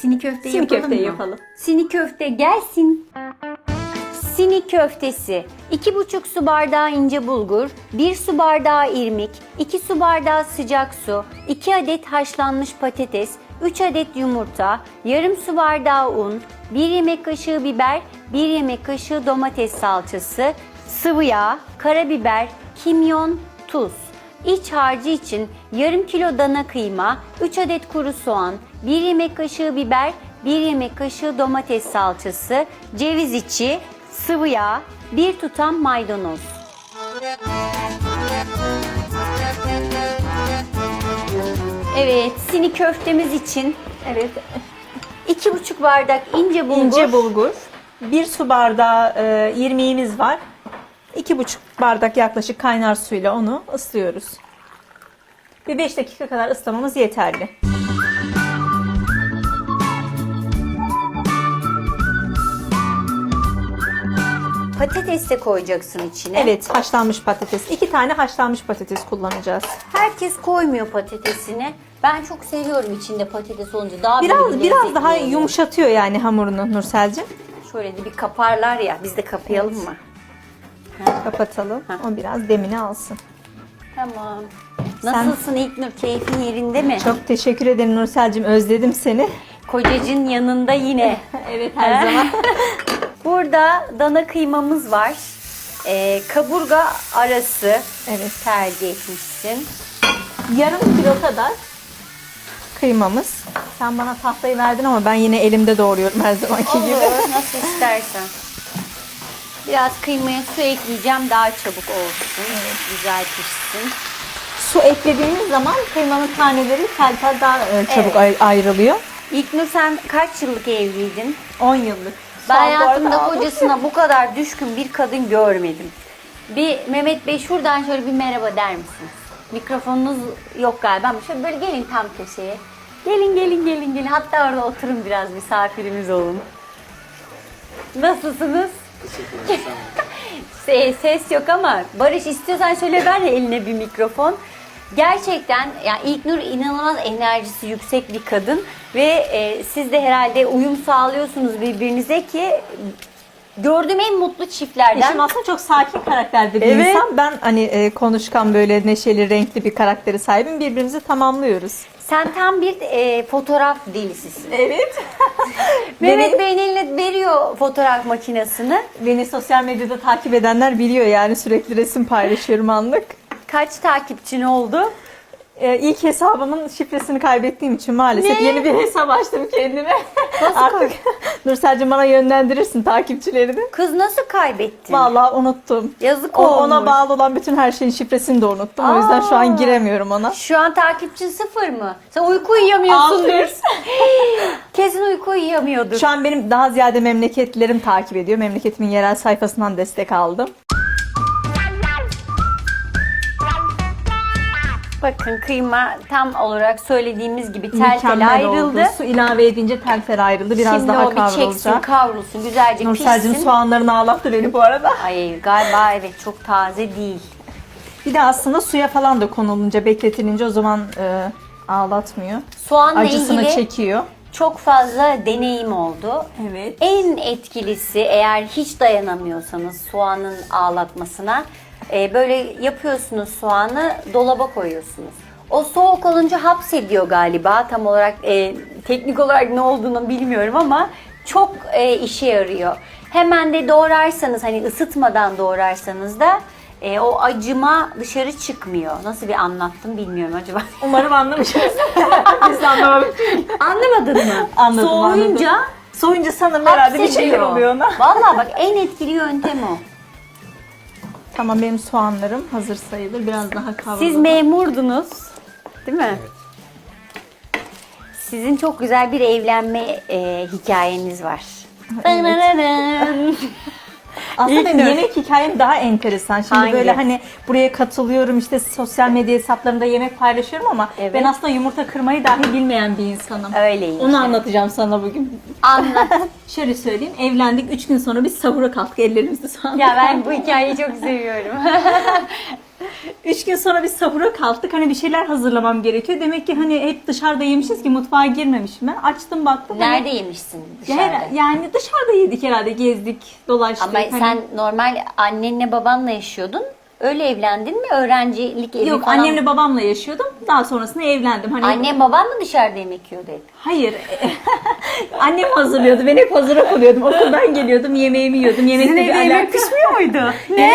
Sini köfte Sini yapalım köfteyi mı? yapalım. Sini köfte gelsin. Sini köftesi. 2,5 su bardağı ince bulgur, 1 su bardağı irmik, 2 su bardağı sıcak su, 2 adet haşlanmış patates, 3 adet yumurta, yarım su bardağı un, 1 yemek kaşığı biber, 1 yemek kaşığı domates salçası, sıvı yağ, karabiber, kimyon, tuz. İç harcı için yarım kilo dana kıyma, 3 adet kuru soğan, 1 yemek kaşığı biber, 1 yemek kaşığı domates salçası, ceviz içi, sıvı yağ, 1 tutam maydanoz. Evet, sini köftemiz için Evet. 2,5 bardak ince bulgur. İnce bulgur. Bir su bardağı e, irmiğimiz var. İki buçuk bardak yaklaşık kaynar suyla onu ıslıyoruz. Bir 5 dakika kadar ıslamamız yeterli. Patates de koyacaksın içine. Evet haşlanmış patates. İki tane haşlanmış patates kullanacağız. Herkes koymuyor patatesini. Ben çok seviyorum içinde patates olunca. Daha Biraz bir biraz daha yumuşatıyor yani hamurunu Nursel'cim. Şöyle de bir kaparlar ya. Biz de kapayalım mı? Kapatalım. O biraz demini alsın. Tamam. Sen- Nasılsın İlknur? Keyfin yerinde mi? Çok teşekkür ederim Nursel'cim. Özledim seni. Kocacın yanında yine. evet her zaman. Burada dana kıymamız var. Ee, kaburga arası Evet. tercih etmişsin. Yarım kilo kadar kıymamız. Sen bana tahtayı verdin ama ben yine elimde doğruyorum her zamanki gibi. Olur. Nasıl istersen. Biraz kıymaya su ekleyeceğim daha çabuk olsun. Güzel pişsin. Su eklediğimiz zaman kıymanın taneleri tel tel daha e, çabuk Evet. ay- ayrılıyor. İlknur sen kaç yıllık evliydin? 10 yıllık. Ben hayatımda arada- kocasına bu kadar düşkün bir kadın görmedim. Bir Mehmet Bey şuradan şöyle bir merhaba der misiniz? Mikrofonunuz yok galiba ama şöyle böyle gelin tam köşeye. Gelin gelin gelin gelin. Hatta orada oturun biraz misafirimiz olun. Nasılsınız? Se- Ses yok ama Barış istiyorsan şöyle ver ya eline bir mikrofon. Gerçekten yani İlknur inanılmaz enerjisi yüksek bir kadın ve e, siz de herhalde uyum sağlıyorsunuz birbirinize ki gördüğüm en mutlu çiftlerden. Eşim aslında çok sakin karakterde bir Evet. insan. Ben hani e, konuşkan böyle neşeli, renkli bir karakteri sahibim. Birbirimizi tamamlıyoruz. Sen tam bir e, fotoğraf delisisin. Evet. Mehmet Bey'in eline veriyor fotoğraf makinesini. beni sosyal medyada takip edenler biliyor yani sürekli resim paylaşıyorum anlık. Kaç takipçin oldu? Ee, ilk hesabımın şifresini kaybettiğim için maalesef Ne? yeni bir hesap açtım kendime. Nasıl Artık Nursel'cim bana yönlendirirsin takipçilerini. Kız nasıl kaybettin? Vallahi unuttum. Yazık O- olmuş. ona bağlı olan bütün her şeyin şifresini de unuttum. O yüzden şu Aa. an giremiyorum ona. Şu an takipçin sıfır mı? Sen uyku uyuyamıyorsundur. Kesin uyku uyuyamıyordur. Şu an benim daha ziyade memleketlerim takip ediyor. Memleketimin yerel sayfasından destek aldım. Bakın kıyma tam olarak söylediğimiz gibi tel tel Mükemmel ayrıldı. oldu. Su ilave edince tel tel ayrıldı. Biraz Şimdi daha o bir çeksin, kavrulacak. kavrulsun, güzelce Nursel'cim pişsin. soğanlarını ağlattı beni bu arada. Ay galiba evet çok taze değil. Bir de aslında suya falan da konulunca, bekletilince o zaman e, ağlatmıyor. Soğanla Acısını ilgili çekiyor. çok fazla deneyim oldu. Evet. En etkilisi eğer hiç dayanamıyorsanız soğanın ağlatmasına e, böyle yapıyorsunuz soğanı dolaba koyuyorsunuz. O soğuk olunca hapsediyor galiba tam olarak e, teknik olarak ne olduğunu bilmiyorum ama çok e, işe yarıyor. Hemen de doğrarsanız hani ısıtmadan doğrarsanız da e, o acıma dışarı çıkmıyor. Nasıl bir anlattım bilmiyorum acaba. Umarım anlamışsınız. Biz de anlamadık. Anlamadın mı? Anladım, Soğuyunca anladım. Soğuyunca sanırım herhalde bir hapsediyor. oluyor ona. Vallahi bak en etkili yöntem o. Tamam benim soğanlarım hazır sayılır. Biraz daha kavrulur. Siz memurdunuz. Değil mi? Sizin çok güzel bir evlenme e, hikayeniz var. Aslında benim İlk yemek hikayem daha enteresan. Şimdi Hangi? böyle hani buraya katılıyorum işte sosyal medya hesaplarımda yemek paylaşıyorum ama Evet. ben aslında yumurta kırmayı dahi bilmeyen bir insanım. Öyleymiş. Onu anlatacağım sana bugün. Anlat. Şöyle söyleyeyim. Evlendik. 3 gün sonra biz sahura kalktık ellerimizde soğan. ya ben bu hikayeyi çok seviyorum. Üç gün sonra biz sahura kalktık. Hani bir şeyler hazırlamam gerekiyor. Demek ki hani hep dışarıda yemişiz ki mutfağa girmemişim ben. Açtım baktım. hani- Nerede yemişsin Ya dışarıda? her- yani dışarıda yedik herhalde. Gezdik, dolaştık. Ama Hani- sen normal annenle babanla yaşıyordun. Öyle evlendin mi? Öğrencilik evi Yok falan. annemle babamla yaşıyordum. Daha sonrasında evlendim. Hani Annem baban mı dışarıda yemek yiyordu hep? Hayır. Annem hazırlıyordu. Ben hep hazıra oluyordum. Okuldan geliyordum. Yemeğimi yiyordum. Yemekle bir alakam pişmiyor muydu? Ne?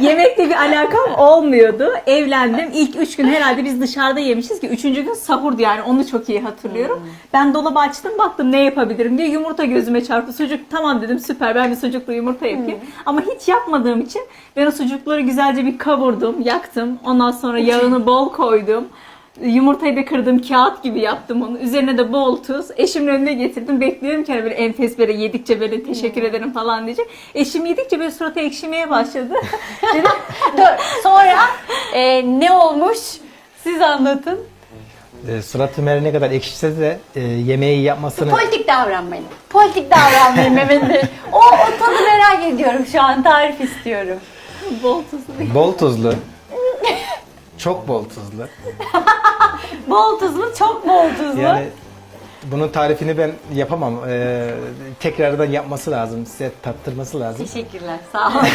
Yemekle bir alakam olmuyordu. Evlendim. İlk üç gün herhalde biz dışarıda yemişiz ki üçüncü gün sahurdu yani onu çok iyi hatırlıyorum. Ben dolabı açtım baktım ne yapabilirim diye yumurta gözüme çarptı. Sucuk tamam dedim süper ben bir sucuklu yumurta yapayım. Ama hiç yapmadığım için ben o sucukları güzelce bir kavurdum, yaktım. Ondan sonra yağını bol koydum. Yumurtayı da kırdım kağıt gibi yaptım onu. Üzerine de bol tuz. Eşimin önüne getirdim. Bekliyorum ki hani böyle enfes böyle yedikçe böyle teşekkür ederim falan diyecek. Eşim yedikçe böyle suratı ekşimeye başladı. Dedim Dur, sonra e, ne olmuş? Siz anlatın. E, suratı her ne kadar ekşise de e, yemeği yapmasını Politik davranmayın. Politik davranmayın Mehmet Bey. O, o tadı merak ediyorum şu an. Tarif istiyorum. bol tuzlu. bol tuzlu. Çok bol tuzlu. Bol tuzlu, çok bol tuzlu. Yani bunun tarifini ben yapamam. E, tekrardan yapması lazım. Size tattırması lazım. Teşekkürler. Sağ olun.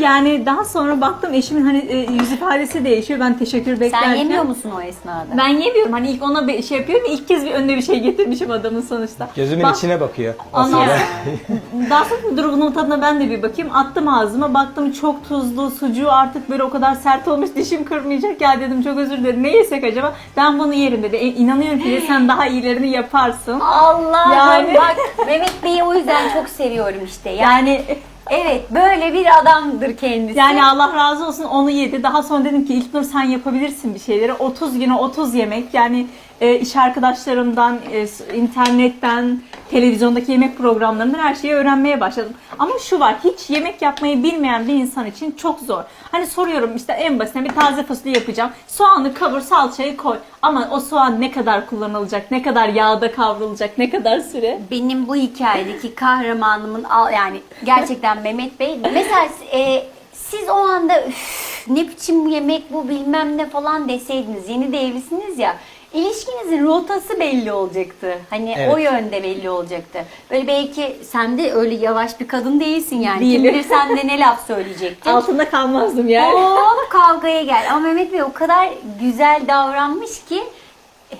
Yani daha sonra baktım eşimin hani e, yüz ifadesi değişiyor. Ben teşekkür beklerken. Sen yemiyor musun o esnada? Ben yemiyorum. Hani ilk ona bir şey yapıyorum. ya, ilk kez bir önüne bir şey getirmişim adamın sonuçta. Gözümün Bak- içine bakıyor. Aslında. Daha sonra dur bunun tadına ben de bir bakayım. Attım ağzıma baktım çok tuzlu sucuğu artık böyle o kadar sert olmuş dişim kırmayacak ya dedim çok özür dilerim. Ne yesek acaba? Ben bunu yerim dedi. E, inanıyorum ki sen daha iyilerini yaparsın. Allah Yani- bak Mehmet Bey'i o yüzden çok seviyorum işte. Yani Yani evet böyle bir adamdır kendisi. yani Allah razı olsun onu yedi. Daha sonra dedim ki İlknur sen yapabilirsin bir şeyleri. 30 güne 30 yemek. Yani e, iş arkadaşlarımdan, e, internetten, televizyondaki yemek programlarından her şeyi öğrenmeye başladım. Ama şu var, hiç yemek yapmayı bilmeyen bir insan için çok zor. Hani soruyorum işte en basitinden bir taze fasulye yapacağım. Soğanı kavur, salçayı koy. Ama o soğan ne kadar kullanılacak, ne kadar yağda kavrulacak, ne kadar süre? benim bu hikayedeki kahramanımın al- yani gerçekten Mehmet Bey mesela e, siz o anda "Üf, ne biçim yemek bu bilmem ne falan deseydiniz yeni de evlisiniz ya ilişkinizin rotası belli olacaktı. Hani o Evet. yönde belli olacaktı. Böyle belki sen de öyle yavaş bir kadın değilsin yani. Kim Değilim. bilir sen de ne laf söyleyecektin. Altında kalmazdım yani. Hop kavgaya gel. Ama Mehmet Bey o kadar güzel davranmış ki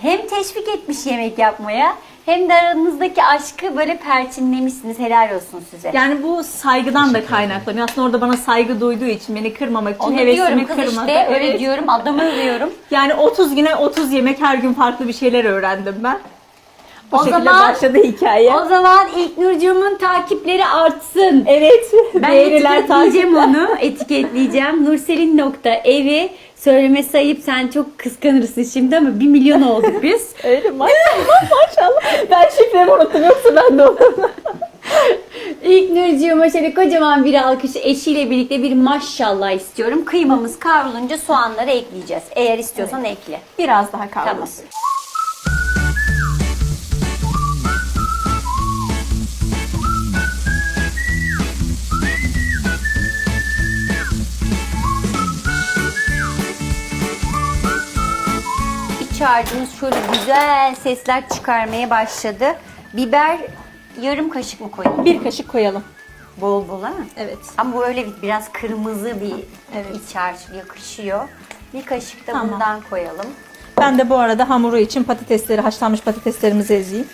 hem teşvik etmiş yemek yapmaya hem de aranızdaki aşkı böyle perçinlemişsiniz. Helal olsun size. Yani bu saygıdan da kaynaklanıyor. Aslında orada bana saygı duyduğu için, beni kırmamak için, Onu hevesimi diyorum kız kırmadı. işte. Öyle Evet. diyorum. Adamı övüyorum. Yani 30 güne 30 yemek her gün farklı bir şeyler öğrendim ben. O, O şekilde zaman- başladı hikaye. O zaman ilk Nurcuğumun takipleri artsın. Evet. Ben beğeniler etiketleyeceğim takip- onu. Etiketleyeceğim. Nurselin nokta evi söylemesi ayıp. Sen çok kıskanırsın şimdi ama bir milyon olduk biz. Öyle maşallah maşallah. Ben şifremi unuttum yoksa ben de unuttum. İlk Nurcuğuma şöyle kocaman bir alkış eşiyle birlikte bir maşallah istiyorum. Kıymamız kavrulunca soğanları ekleyeceğiz. Eğer istiyorsan ekle. Biraz daha kavrulsun. Tamam. İç harcımız şöyle güzel sesler çıkarmaya başladı. Biber yarım kaşık mı koyayım? Bir kaşık koyalım. Bol bol ha? Evet. Ama bu öyle bir- biraz kırmızı bir Evet. iç harç yakışıyor. Bir kaşık da Tamam. bundan koyalım. Ben de bu arada hamuru için patatesleri, haşlanmış patateslerimizi ezeyim.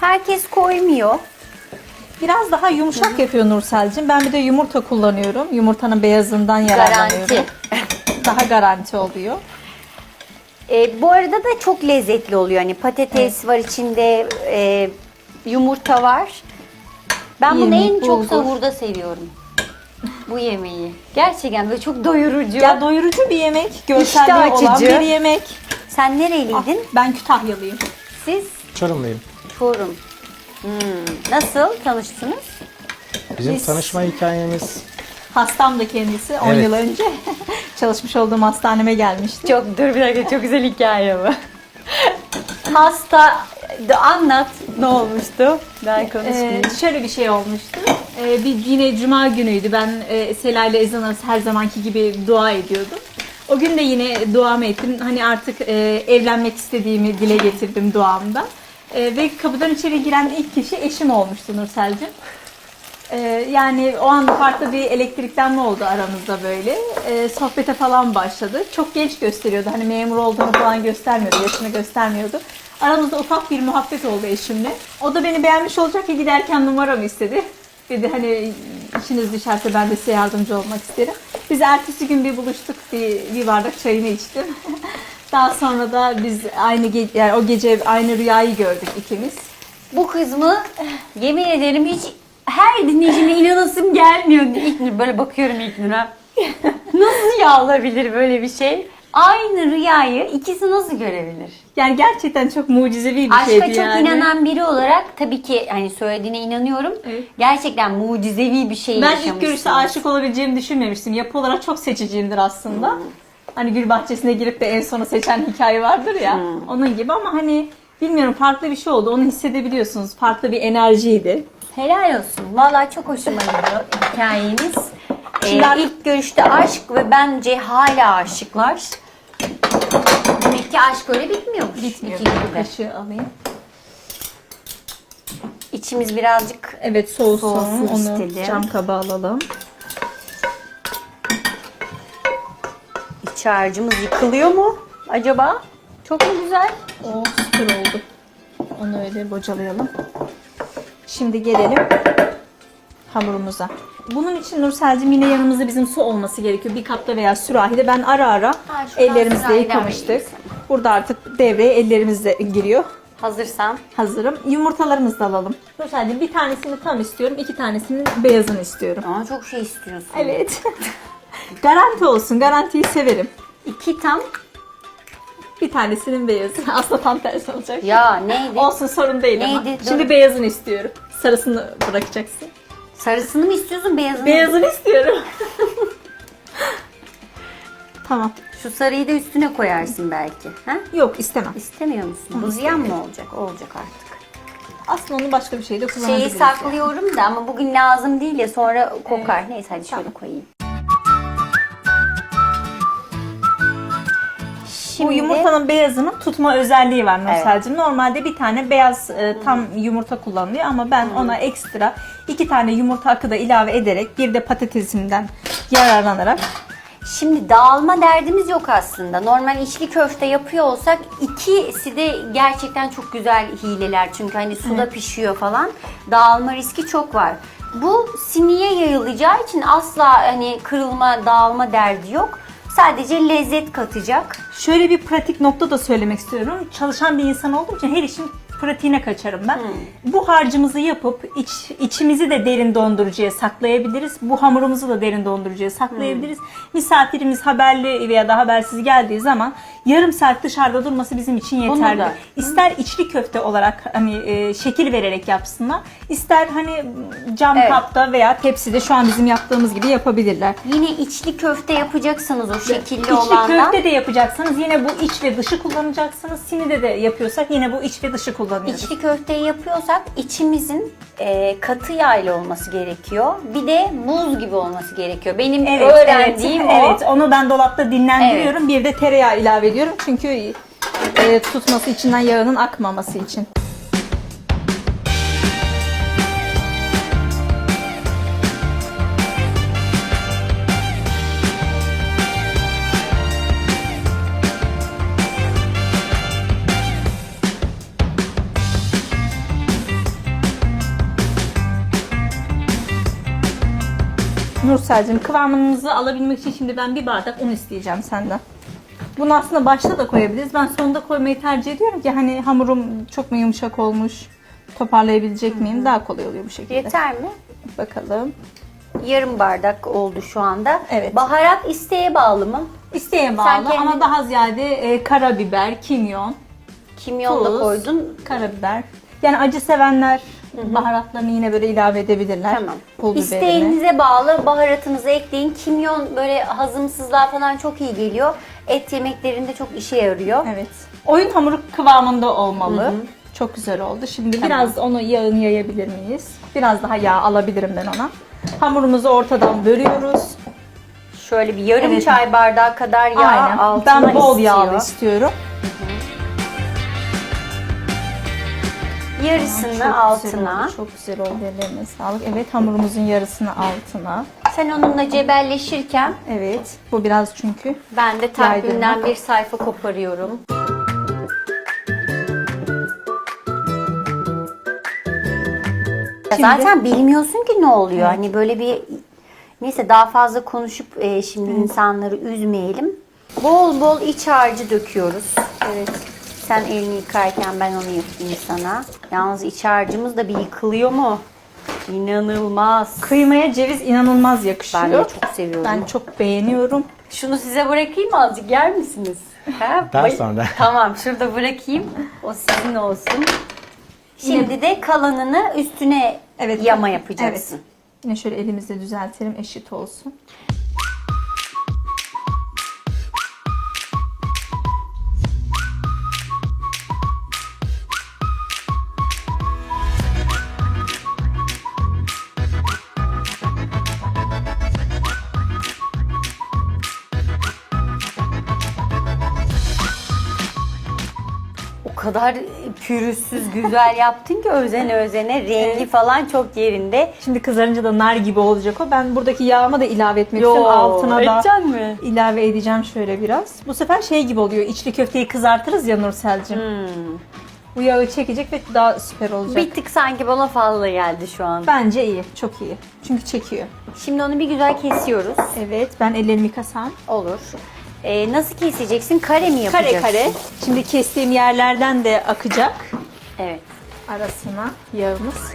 Herkes koymuyor. Biraz daha yumuşak yapıyor Nursel'cim. Ben bir de yumurta kullanıyorum. Yumurtanın beyazından yararlanıyorum. Garanti. Daha garanti oluyor. E, bu arada da çok lezzetli oluyor. Hani patates var içinde, e, yumurta var. Ben bunu en çok sahurda seviyorum. Bu yemeği. Gerçekten böyle çok doyurucu. Ya doyurucu bir yemek, görselliği İştah olan açıcı. bir yemek. Sen nereliydin? Ah, Ben Kütahyalıyım. Siz? Çorumluyum. Çorum. Hmm. Nasıl tanıştınız? Bizim Biz- tanışma hikayemiz Hastam da kendisi 10 Evet. yıl önce çalışmış olduğum hastaneme gelmişti. Çok dur bir dakika çok güzel hikaye bu. Hasta anlat ne olmuştu? Ben Ee, konuşmayayım. şöyle bir şey olmuştu. Ee, bir yine cuma günüydü. Ben e, Sela ile ezan arası her zamanki gibi dua ediyordum. O gün de yine duamı ettim. Hani artık e, evlenmek istediğimi dile getirdim duamda. E, ve kapıdan içeri giren ilk kişi eşim olmuştu Nursel'cim. E, yani o anda farklı bir elektriklenme oldu aramızda böyle. E, sohbete falan başladı. Çok genç gösteriyordu. Hani memur olduğunu falan göstermiyordu. Yaşını göstermiyordu. Aramızda ufak bir muhabbet oldu eşimle. O da beni beğenmiş olacak ki giderken numaramı istedi. Dedi hani işiniz düşerse ben de size yardımcı olmak isterim. Biz ertesi gün bir buluştuk. Bir, bir bardak çayını içtim. Daha sonra da biz aynı ge- yani o gece aynı rüyayı gördük ikimiz. Bu kız mı? Yemin ederim hiç her dinleyicime inanasım gelmiyor. İlknur böyle bakıyorum İlknur'a. Nasıl ya olabilir böyle bir şey? Aynı rüyayı ikisi nasıl görebilir? Yani gerçekten çok mucizevi bir Aşka şeydi çok yani. inanan biri olarak tabii ki hani söylediğine inanıyorum. Evet. Gerçekten mucizevi bir şey Ben ilk görüşte aşık olabileceğimi düşünmemiştim. Yapı olarak çok seçiciyimdir aslında. Hani gül bahçesine girip de en sonu seçen hikaye vardır ya. Onun gibi ama hani bilmiyorum farklı bir şey oldu. Onu hissedebiliyorsunuz. Farklı bir enerjiydi. Helal olsun. Vallahi çok hoşuma gidiyor hikayeniz. Ee, Şimdi artık- ilk görüşte aşk ve bence hala aşıklar. Demek ki aşk öyle bitmiyormuş. Bitmiyor. İki günde. kaşığı alayım. İçimiz birazcık Evet soğusun. Soğusun Onu istedim. cam kaba alalım. iç harcımız yıkılıyor mu acaba? Çok mu güzel? O süper oldu. Onu öyle bocalayalım. Şimdi gelelim hamurumuza. Bunun için Nursel'cim yine yanımızda bizim su olması gerekiyor. Bir kapta veya sürahide. Ben ara ara Ha, şuradan ellerimizle sürahiden yıkamıştık. vereyim Burada artık devreye ellerimizle giriyor. Hazırsan. Hazırım. Yumurtalarımızı da alalım. Nursel'cim bir tanesini tam istiyorum. iki tanesinin beyazını istiyorum. Ama çok şey istiyorsun. Evet. Garanti olsun. Garantiyi severim. İki tam. Bir tanesinin beyazı. Aslında tam tersi olacak. Ya neydi? Olsun sorun değil ama. Neydi? Şimdi Dur. beyazını istiyorum. Sarısını bırakacaksın. Sarısını mı istiyorsun beyazını? Beyazını istiyorum. tamam. Şu sarıyı da üstüne koyarsın belki. Ha? Yok istemem. İstemiyor musun? Bu ziyan mı olacak? Olacak artık. Aslında onu başka bir şeyde Şeyi kullanabiliriz. saklıyorum da ama bugün lazım değil ya sonra kokar. Neyse hadi şöyle koyayım. Bu yumurtanın beyazının tutma özelliği var Nursel'cim. Normalde bir tane beyaz e, tam yumurta kullanılıyor ama ben ona ekstra iki tane yumurta akı da ilave ederek bir de patatesimden yararlanarak Şimdi dağılma derdimiz yok aslında. Normal içli köfte yapıyor olsak ikisi de gerçekten çok güzel hileler. Çünkü hani suda pişiyor falan. Dağılma riski çok var. Bu siniye yayılacağı için asla hani kırılma, dağılma derdi yok. Sadece lezzet katacak. Şöyle bir pratik nokta da söylemek istiyorum. Çalışan bir insan olduğum için her işin pratiğine kaçarım ben. Bu harcımızı yapıp iç, içimizi de derin dondurucuya saklayabiliriz. Bu hamurumuzu da derin dondurucuya saklayabiliriz. Misafirimiz haberli veya da habersiz geldiği zaman yarım saat dışarıda durması bizim için yeterli. da. İster içli köfte olarak hani e, şekil vererek yapsınlar. ister hani cam Evet. kapta veya tepside şu an bizim yaptığımız gibi yapabilirler. Yine içli köfte yapacaksanız o şekilli İçli olandan. köfte de yapacaksanız yine bu iç ve dışı kullanacaksınız. Sinide de yapıyorsak yine bu iç ve dışı kullanıyoruz. İçli köfteyi yapıyorsak içimizin e, katı yağlı olması gerekiyor. Bir de buz gibi olması gerekiyor. Benim öğrendiğim evet, o. Evet, onu ben dolapta dinlendiriyorum. Bir de tereyağı ilave ediyorum. Çünkü e, tutması içinden yağının akmaması için. Nursel'cim kıvamınızı alabilmek için şimdi ben bir bardak un isteyeceğim senden. Bunu aslında başta da koyabiliriz. Ben sonunda koymayı tercih ediyorum ki hani hamurum çok mu yumuşak olmuş, toparlayabilecek miyim? Daha kolay oluyor bu şekilde. Yeter mi? Bakalım. Yarım bardak oldu şu anda. Evet. Baharat isteğe bağlı mı? İsteğe bağlı kendin- ama daha ziyade e, karabiber, kimyon, Kimyon da tuz, koydun. karabiber. Yani acı sevenler baharatlarını yine böyle ilave edebilirler. Tamam. Pul biberini. İsteğinize bağlı baharatınızı ekleyin. Kimyon böyle hazımsızlığa falan çok iyi geliyor. Et yemeklerinde çok işe yarıyor. Evet. Oyun hamuru kıvamında olmalı. Çok güzel oldu. Şimdi biraz onu yağını yayabilir miyiz? Biraz daha yağ alabilirim ben ona. Hamurumuzu ortadan bölüyoruz. Şöyle bir yarım Evet. çay bardağı kadar yağ Aynen. altına Ben bol istiyor. yağlı istiyorum. Yarısını Çok güzel altına. oldu, Çok güzel oldu. Ellerine sağlık. Evet hamurumuzun yarısını altına. Sen onunla cebelleşirken Evet. Bu biraz çünkü. ben de takvimden bir sayfa koparıyorum. Şimdi- Zaten bilmiyorsun ki ne oluyor. Hani böyle bir neyse daha fazla konuşup e, şimdi insanları üzmeyelim. Bol bol iç harcı döküyoruz. Evet. Sen elini yıkarken ben onu yapayım sana. Yalnız iç harcımız da bir yıkılıyor mu? İnanılmaz. Kıymaya ceviz inanılmaz yakışıyor. Ben de çok seviyorum. Ben çok beğeniyorum. Şunu size bırakayım mı azıcık yer misiniz? Ha? Daha Bay- sonra. Tamam şurada bırakayım. O sizin olsun. Şimdi de kalanını üstüne Evet. yama yapacaksın. Evet. Yine şöyle elimizle düzeltelim eşit olsun. Kadar pürüzsüz güzel yaptın ki özene özene rengi falan çok yerinde. Şimdi kızarınca da nar gibi olacak o. Ben buradaki yağımı da ilave etmek istiyorum. Altına da edeceksin mi? ilave edeceğim şöyle biraz. Bu sefer şey gibi oluyor. İçli köfteyi kızartırız ya Nursel'cim. Hmm. Bu yağı çekecek ve daha süper olacak. Bir tık sanki bana fazla geldi şu an. Bence iyi. Çok iyi. Çünkü çekiyor. Şimdi onu bir güzel kesiyoruz. Evet. Ben ellerimi yıkasam. Olur. Ee, nasıl keseceksin? Kare mi Kare yapacaksın? kare. Şimdi kestiğim yerlerden de akacak Evet. arasına yağımız.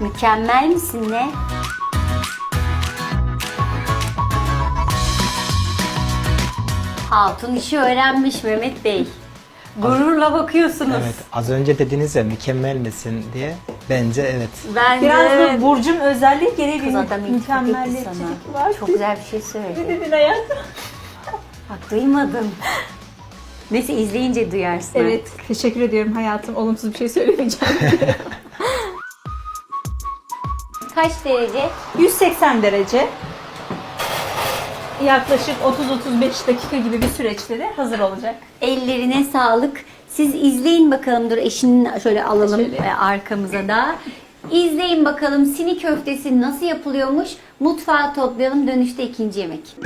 Mükemmel misin ne? Hatun işi öğrenmiş Mehmet Bey. Gururla bakıyorsunuz. Evet. Az önce dediniz ya mükemmel misin diye. Bence evet. Ben Biraz de... da burcum özelliği gereği bir sana. var. Çok güzel bir şey söyledi. Ne dedin hayatım? Bak duymadım. Neyse izleyince duyarsın. Evet. Teşekkür ediyorum hayatım. Olumsuz bir şey söylemeyeceğim. Kaç derece? 180 derece. Yaklaşık 30-35 dakika gibi bir süreçte de hazır olacak. Ellerine sağlık. Siz izleyin bakalım. Dur eşinin şöyle alalım Şöyle. e, arkamıza da. İzleyin bakalım sini köftesi nasıl yapılıyormuş. Mutfağa toplayalım. Dönüşte ikinci yemek.